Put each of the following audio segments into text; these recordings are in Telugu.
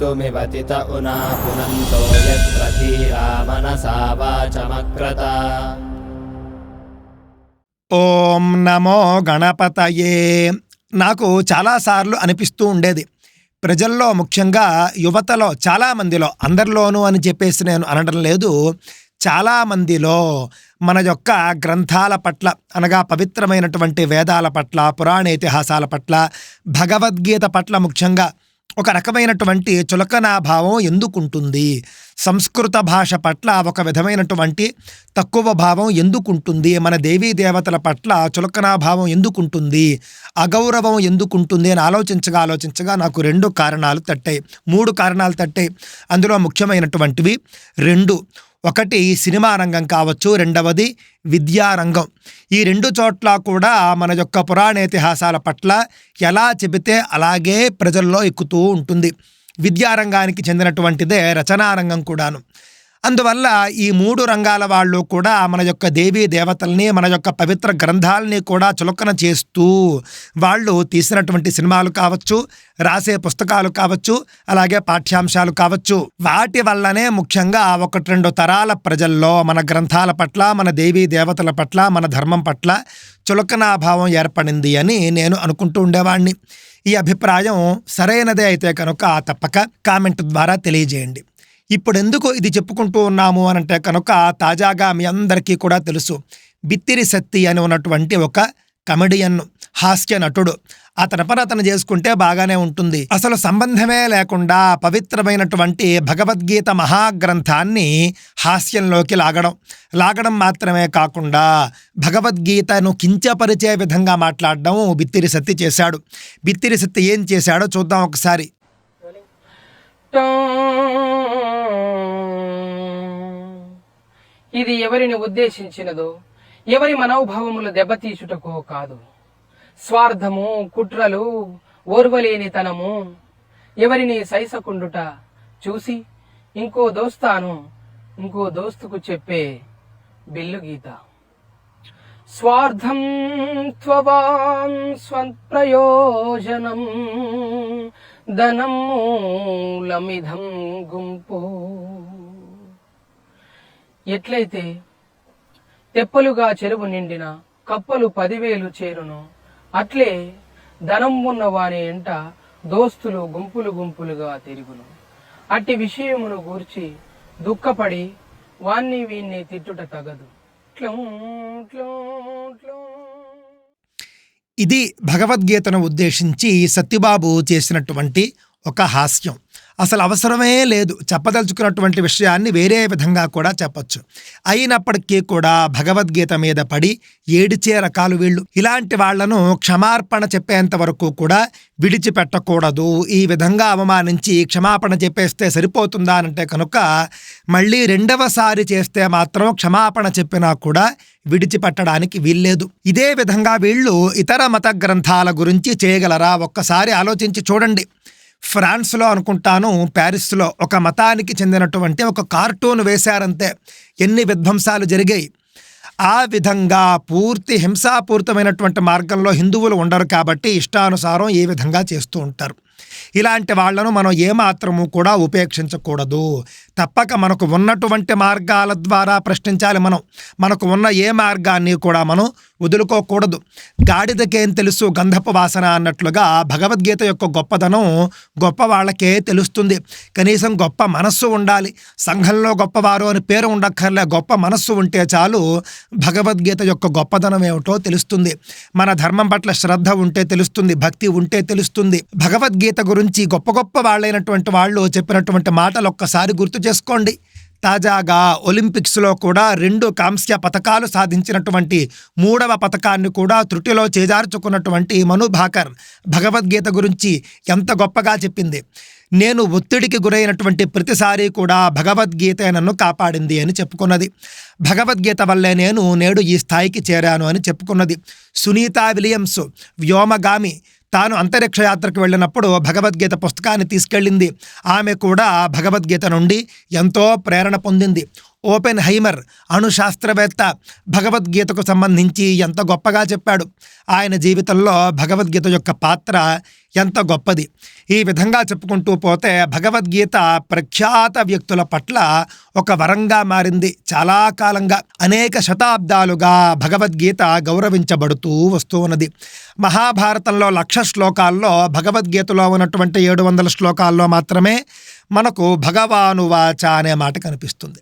मृत्युमिवतित उना पुनन्तो यत्र धीरा मनसा वाचमक्रत ఓం నమో గణపతయే నాకు చాలాసార్లు అనిపిస్తూ ఉండేది ప్రజల్లో ముఖ్యంగా యువతలో చాలామందిలో అందరిలోనూ అని చెప్పేసి నేను అనడం లేదు చాలామందిలో మన యొక్క గ్రంథాల పట్ల అనగా పవిత్రమైనటువంటి వేదాల పట్ల పురాణ ఇతిహాసాల పట్ల భగవద్గీత పట్ల ముఖ్యంగా ఒక రకమైనటువంటి చులకనాభావం ఎందుకుంటుంది? సంస్కృత భాష పట్ల ఒక విధమైనటువంటి తక్కువ భావం ఎందుకుంటుంది? మన దేవీ దేవతల పట్ల చులకనాభావం ఎందుకుంటుంది? అగౌరవం ఎందుకుంటుంది? అని ఆలోచించగా ఆలోచించగా నాకు రెండు కారణాలు తట్టాయి. మూడు కారణాలు తట్టాయి. అందులో ముఖ్యమైనటువంటివి రెండు. ఒకటి సినిమా రంగం కావచ్చు రెండవది విద్యారంగం ఈ రెండు చోట్ల కూడా మన యొక్క పురాణేతిహాసాల పట్ల ఎలా చెబితే అలాగే ప్రజల్లో ఎక్కుతూ ఉంటుంది. విద్యారంగానికి చెందినటువంటిదే రచనారంగం కూడాను. అందువల్ల ఈ మూడు రంగాల వాళ్ళు కూడా మన యొక్క దేవీ దేవతల్ని మన యొక్క పవిత్ర గ్రంథాలని కూడా చులకన చేస్తూ వాళ్ళు తీసినటువంటి సినిమాలు కావచ్చు రాసే పుస్తకాలు కావచ్చు అలాగే పాఠ్యాంశాలు కావచ్చు. వాటి వల్లనే ముఖ్యంగా ఒకటి రెండు తరాల ప్రజల్లో మన గ్రంథాల పట్ల మన దేవీ దేవతల పట్ల మన ధర్మం పట్ల చులకనాభావం ఏర్పడింది అని నేను అనుకుంటూ ఉండేవాడిని ఈ అభిప్రాయం సరైనదే అయితే కనుక తప్పక కామెంట్ ద్వారా తెలియజేయండి. ఇప్పుడెందుకు ఇది చెప్పుకుంటూ ఉన్నాము అని అంటే కనుక తాజాగా మీ అందరికీ కూడా తెలుసు. బిత్తిరి శక్తి అని ఉన్నటువంటి ఒక కమెడియన్ హాస్య నటుడు. అతని పని అతను చేసుకుంటే బాగానే ఉంటుంది. అసలు సంబంధమే లేకుండా పవిత్రమైనటువంటి భగవద్గీత మహాగ్రంథాన్ని హాస్యంలోకి లాగడం. లాగడం మాత్రమే కాకుండా భగవద్గీతను కించపరిచే విధంగా మాట్లాడడం బిత్తిరి సత్తి చేశాడు. బిత్తిరి సత్తి ఏం చేశాడో చూద్దాం ఒకసారి. ఇది ఎవరిని ఉద్దేశించినదో ఎవరి మనోభావములు దెబ్బతీచుటకో కాదు. స్వార్థము కుట్రలు ఓర్వలేనితనము ఎవరిని సైసకుండుట చూసి ఇంకో దోస్తాను ఇంకో దోస్తుకు చెప్పే బిల్లు గీత. స్వార్థం త్వవాం స్వప్రయోజనం ధనం మూలమిధం గుంపు. ఎట్లయితే తెప్పలుగా చెరువు నిండిన కప్పలు పదివేలు చేరును అట్లే ధనం ఉన్న వాని ఎంట దోస్తులు గుంపులు గుంపులుగా తిరుగును. అట్టి విషయమును గూర్చి దుఃఖపడి వాన్ని వీన్ని తిట్టుట తగదు. ఇది భగవద్గీతను ఉద్దేశించి సత్యబాబు చేసినటువంటి ఒక హాస్యం. అసలు అవసరమే లేదు. చెప్పదలుచుకున్నటువంటి విషయాన్ని వేరే విధంగా కూడా చెప్పొచ్చు. అయినప్పటికీ కూడా భగవద్గీత మీద పడి ఏడిచే రకాలు వీళ్ళు. ఇలాంటి వాళ్ళను క్షమార్పణ చెప్పేంత వరకు కూడా విడిచిపెట్టకూడదు. ఈ విధంగా అవమానించి క్షమాపణ చెప్పేస్తే సరిపోతుందా అంటే కనుక మళ్ళీ రెండవసారి చేస్తే మాత్రం క్షమాపణ చెప్పినా కూడా విడిచిపెట్టడానికి వీల్లేదు. ఇదే విధంగా వీళ్ళు ఇతర మత గ్రంథాల గురించి చేయగలరా? ఒక్కసారి ఆలోచించి చూడండి. ఫ్రాన్స్లో అనుకుంటాను ప్యారిస్లో ఒక మతానికి చెందినటువంటి ఒక కార్టూన్ వేశారంతే. ఎన్ని విధ్వంసాలు జరిగాయి. ఆ విధంగా పూర్తి హింసాపూరితమైనటువంటి మార్గంలో హిందువులు ఉండరు కాబట్టి ఇష్టానుసారం ఏ విధంగా చేస్తూ ఉంటారు. ఇలాంటి వాళ్ళను మనం ఏమాత్రము కూడా ఉపేక్షించకూడదు. తప్పక మనకు ఉన్నటువంటి మార్గాల ద్వారా ప్రశ్నించాలి మనం. మనకు ఉన్న ఏ మార్గాన్ని కూడా మనం వదులుకోకూడదు. గాడిదకేం తెలుసు గంధపు వాసన అన్నట్లుగా భగవద్గీత యొక్క గొప్పదనం గొప్ప వాళ్ళకే తెలుస్తుంది. కనీసం గొప్ప మనస్సు ఉండాలి. సంఘంలో గొప్పవారు అని పేరు ఉండక్కర్లే గొప్ప మనస్సు ఉంటే చాలు భగవద్గీత యొక్క గొప్పదనం ఏమిటో తెలుస్తుంది. మన ధర్మం పట్ల శ్రద్ధ ఉంటే తెలుస్తుంది భక్తి ఉంటే తెలుస్తుంది. భగవద్గీత గీత గురించి గొప్ప గొప్ప వాళ్ళైనటువంటి వాళ్ళు చెప్పినటువంటి మాటలు ఒక్కసారి గుర్తు చేసుకోండి. తాజాగా ఒలింపిక్స్లో కూడా రెండు కాంస్య పథకాలు సాధించినటువంటి మూడవ పథకాన్ని కూడా త్రుటిలో చేజార్చుకున్నటువంటి మను భాకర్ భగవద్గీత గురించి ఎంత గొప్పగా చెప్పింది. నేను ఒత్తిడికి గురైనటువంటి ప్రతిసారి కూడా భగవద్గీత నన్ను కాపాడింది అని చెప్పుకున్నది. భగవద్గీత వల్లే నేను నేడు ఈ స్థాయికి చేరాను అని చెప్పుకున్నది. సునీత విలియమ్స్ వ్యోమగామి తాను అంతరిక్ష యాత్రకు వెళ్ళినప్పుడు భగవద్గీత పుస్తకాన్ని తీసుకెళ్ళింది. ఆమె కూడా భగవద్గీత నుండి ఎంతో ప్రేరణ పొందింది. ఓపెన్ హైమర్ అణుశాస్త్రవేత్త భగవద్గీతకు సంబంధించి ఎంత గొప్పగా చెప్పాడు. ఆయన జీవితంలో భగవద్గీత యొక్క పాత్ర ఎంత గొప్పది. ఈ విధంగా చెప్పుకుంటూ పోతే భగవద్గీత ప్రఖ్యాత వ్యక్తుల పట్ల ఒక వరంగా మారింది. చాలా కాలంగా అనేక శతాబ్దాలుగా భగవద్గీత గౌరవించబడుతూ వస్తూ ఉన్నది. మహాభారతంలో లక్ష శ్లోకాల్లో భగవద్గీతలో ఉన్నటువంటి ఏడు వందల శ్లోకాల్లో మాత్రమే మనకు భగవానువాచ అనే మాట కనిపిస్తుంది.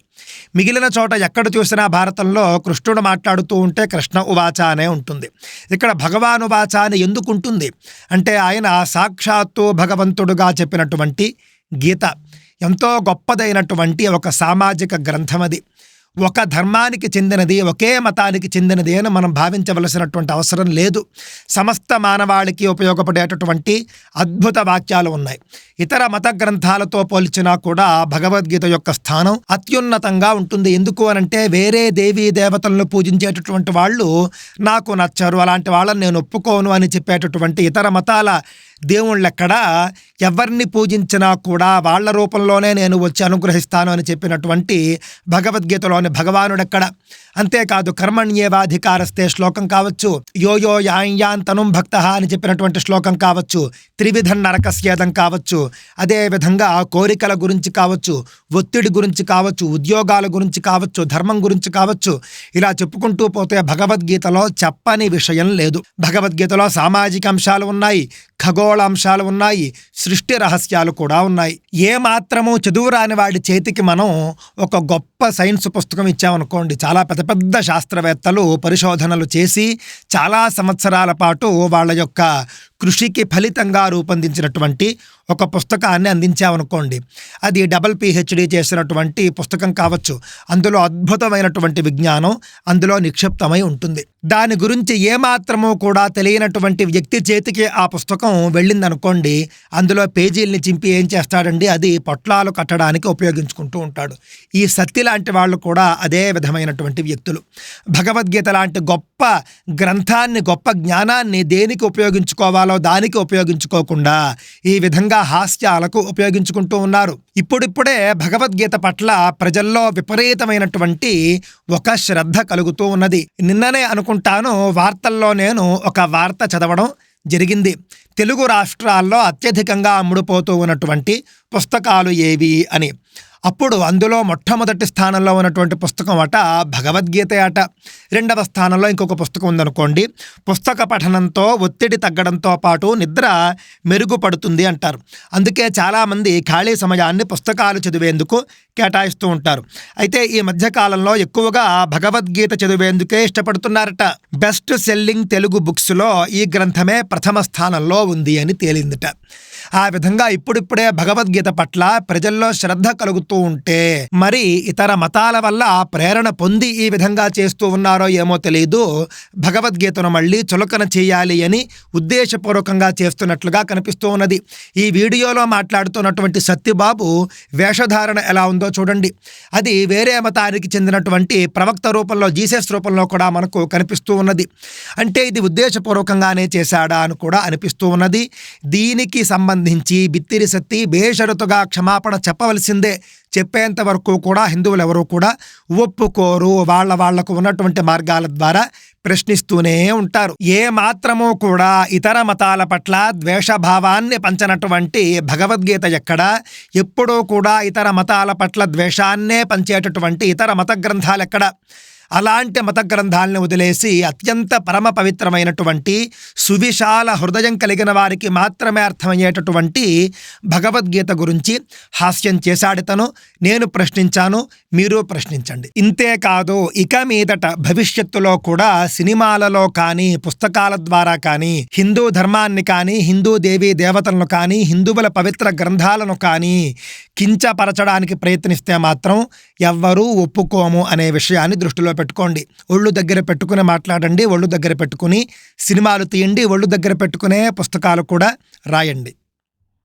మిగిలిన చోట ఎక్కడ చూసినా భారతంలో కృష్ణుడు మాట్లాడుతూ ఉంటే కృష్ణ ఉవాచ అనే ఉంటుంది. ఇక్కడ భగవానువాచ అని ఎందుకు ఉంటుంది? అంటే ఆయన సాక్షాత్తు భగవంతుడుగా చెప్పినటువంటి గీత. ఎంతో గొప్పదైనటువంటి ఒక సామాజిక గ్రంథం అది ఒక ధర్మానికి చెందినది ఒకే మతానికి చెందినది అని మనం భావించవలసినటువంటి అవసరం లేదు. సమస్త మానవాళికి ఉపయోగపడేటటువంటి అద్భుత వాక్యాలు ఉన్నాయి. ఇతర మత గ్రంథాలతో పోల్చినా కూడా భగవద్గీత యొక్క స్థానం అత్యున్నతంగా ఉంటుంది. ఎందుకు అనంటే వేరే దేవీ దేవతలను పూజించేటటువంటి వాళ్ళు నాకు నచ్చరు అలాంటి వాళ్ళని నేను ఒప్పుకోను అని చెప్పేటటువంటి ఇతర మతాల దేవుళ్ళెక్కడ ఎవరిని పూజించినా కూడా వాళ్ళ రూపంలోనే నేను వచ్చి అనుగ్రహిస్తాను అని చెప్పినటువంటి భగవద్గీతలోని భగవానుడెక్కడ? అంతేకాదు కర్మణ్యేవాధికారస్తే శ్లోకం కావచ్చు. యోయో యాన్ తనుం భక్త అని చెప్పినటువంటి శ్లోకం కావచ్చు. త్రివిధం నరకస్యేదం కావచ్చు. అదేవిధంగా కోరికల గురించి కావచ్చు ఒత్తిడి గురించి కావచ్చు ఉద్యోగాల గురించి కావచ్చు ధర్మం గురించి కావచ్చు. ఇలా చెప్పుకుంటూ పోతే భగవద్గీతలో చెప్పని విషయం లేదు. భగవద్గీతలో సామాజిక అంశాలు ఉన్నాయి ఖగోళ అంశాలు ఉన్నాయి సృష్టి రహస్యాలు కూడా ఉన్నాయి. ఏ మాత్రము చదువురాని వాడి చేతికి మనం ఒక గొప్ప సైన్స్ పుస్తకం ఇచ్చామనుకోండి చాలా పెద్ద పెద్ద శాస్త్రవేత్తలు పరిశోధనలు చేసి చాలా సంవత్సరాల పాటు వాళ్ళ యొక్క కృషికి ఫలితంగా రూపొందించినటువంటి ఒక పుస్తకాన్ని అందించామనుకోండి. అది డబల్ పిహెచ్డి చేసినటువంటి పుస్తకం కావచ్చు. అందులో అద్భుతమైనటువంటి విజ్ఞానం అందులో నిక్షిప్తమై ఉంటుంది. దాని గురించి ఏమాత్రమో కూడా తెలియనటువంటి వ్యక్తి చేతికి ఆ పుస్తకం వెళ్ళిందనుకోండి అందులో పేజీల్ని చింపి ఏం చేస్తాడండి? అది పొట్లాలు కట్టడానికి ఉపయోగించుకుంటూ ఉంటాడు. ఈ సత్తి లాంటి వాళ్ళు కూడా అదే విధమైనటువంటి వ్యక్తులు. భగవద్గీత లాంటి గొప్ప గ్రంథాన్ని గొప్ప జ్ఞానాన్ని దేనికి ఉపయోగించుకోవాలో దానికి ఉపయోగించుకోకుండా ఈ విధంగా హాస్యాలకు ఉపయోగించుకుంటూ ఉన్నారు. ఇప్పుడిప్పుడే భగవద్గీత పట్ల ప్రజల్లో విపరీతమైనటువంటి ఒక శ్రద్ధ కలుగుతూ ఉన్నది. నిన్ననే అనుకుంటాను. వార్తల్లో నేను ఒక వార్త చదవడం జరిగింది. తెలుగు రాష్ట్రాల్లో అత్యధికంగా అమ్ముడుపోతూ ఉన్నటువంటి పుస్తకాలు ఏవి అని. అప్పుడు అందులో మొట్టమొదటి స్థానంలో ఉన్నటువంటి పుస్తకం అట భగవద్గీత అట. రెండవ స్థానంలో ఇంకొక పుస్తకం ఉందనుకోండి. పుస్తక పఠనంతో ఒత్తిడి తగ్గడంతో పాటు నిద్ర మెరుగుపడుతుంది అంటారు. అందుకే చాలామంది ఖాళీ సమయాన్ని పుస్తకాలు చదివేందుకు కేటాయిస్తూ ఉంటారు. అయితే ఈ మధ్యకాలంలో ఎక్కువగా భగవద్గీత చదివేందుకే ఇష్టపడుతున్నారట. బెస్ట్ సెల్లింగ్ తెలుగు బుక్స్లో ఈ గ్రంథమే ప్రథమ స్థానంలో ఉంది అని తేలిందట. ఆ విధంగా ఇప్పుడిప్పుడే భగవద్గీత పట్ల ప్రజల్లో శ్రద్ధ కలుగుతూ ఉంటే మరి ఇతర మతాల వల్ల ప్రేరణ పొంది ఈ విధంగా చేస్తూ ఉన్నారో ఏమో తెలియదు భగవద్గీతను మళ్ళీ చులకన చేయాలి అని ఉద్దేశపూర్వకంగా చేస్తున్నట్లుగా కనిపిస్తూ ఉన్నది. ఈ వీడియోలో మాట్లాడుతున్నటువంటి సత్యబాబు వేషధారణ ఎలా ఉందో చూడండి. అది వేరే మతానికి చెందినటువంటి ప్రవక్త రూపంలో జీసస్ రూపంలో కూడా మనకు కనిపిస్తూ ఉన్నది. అంటే ఇది ఉద్దేశపూర్వకంగానే చేశాడా అని కూడా అనిపిస్తూ ఉన్నది. దీనికి సంబంధించి బిత్తిరి సత్తి బేషరతుగా క్షమాపణ చెప్పవలసిందే. చెప్పేంత వరకు కూడా హిందువులు ఎవరూ కూడా ఒప్పుకోరు. వాళ్ళ వాళ్ళకు ఉన్నటువంటి మార్గాల ద్వారా ప్రశ్నిస్తూనే ఉంటారు. ఏ మాత్రమూ కూడా ఇతర మతాల పట్ల ద్వేషభావాన్ని పంచనటువంటి భగవద్గీత ఎక్కడ ఎప్పుడూ కూడా ఇతర మతాల పట్ల ద్వేషాన్నే పంచేటటువంటి ఇతర మత గ్రంథాలు ఎక్కడ అలాంటి మత గ్రంథాలను వదిలేసి అత్యంత పరమ పవిత్రమైనటువంటి సువిశాల హృదయం కలిగిన వారికి మాత్రమే అర్థమయ్యేటటువంటి భగవద్గీత గురించి హాస్యం చేశాడితను నేను ప్రశ్నించాను మీరు ప్రశ్నించండి. ఇంతే కాదు ఇక మీదట భవిష్యత్తులో కూడా సినిమాలలో కానీ పుస్తకాల ద్వారా కానీ హిందూ ధర్మాన్ని కానీ హిందూ దేవీ దేవతలను కానీ హిందువుల పవిత్ర గ్రంథాలను కానీ కించపరచడానికి ప్రయత్నిస్తే మాత్రం ఎవ్వరూ ఒప్పుకోము అనే విషయాన్ని దృష్టిలో పెట్టుకోండి. ఒళ్ళు దగ్గర పెట్టుకుని మాట్లాడండి ఒళ్ళు దగ్గర పెట్టుకుని సినిమాలు తీయండి ఒళ్ళు దగ్గర పెట్టుకునే పుస్తకాలు కూడా రాయండి.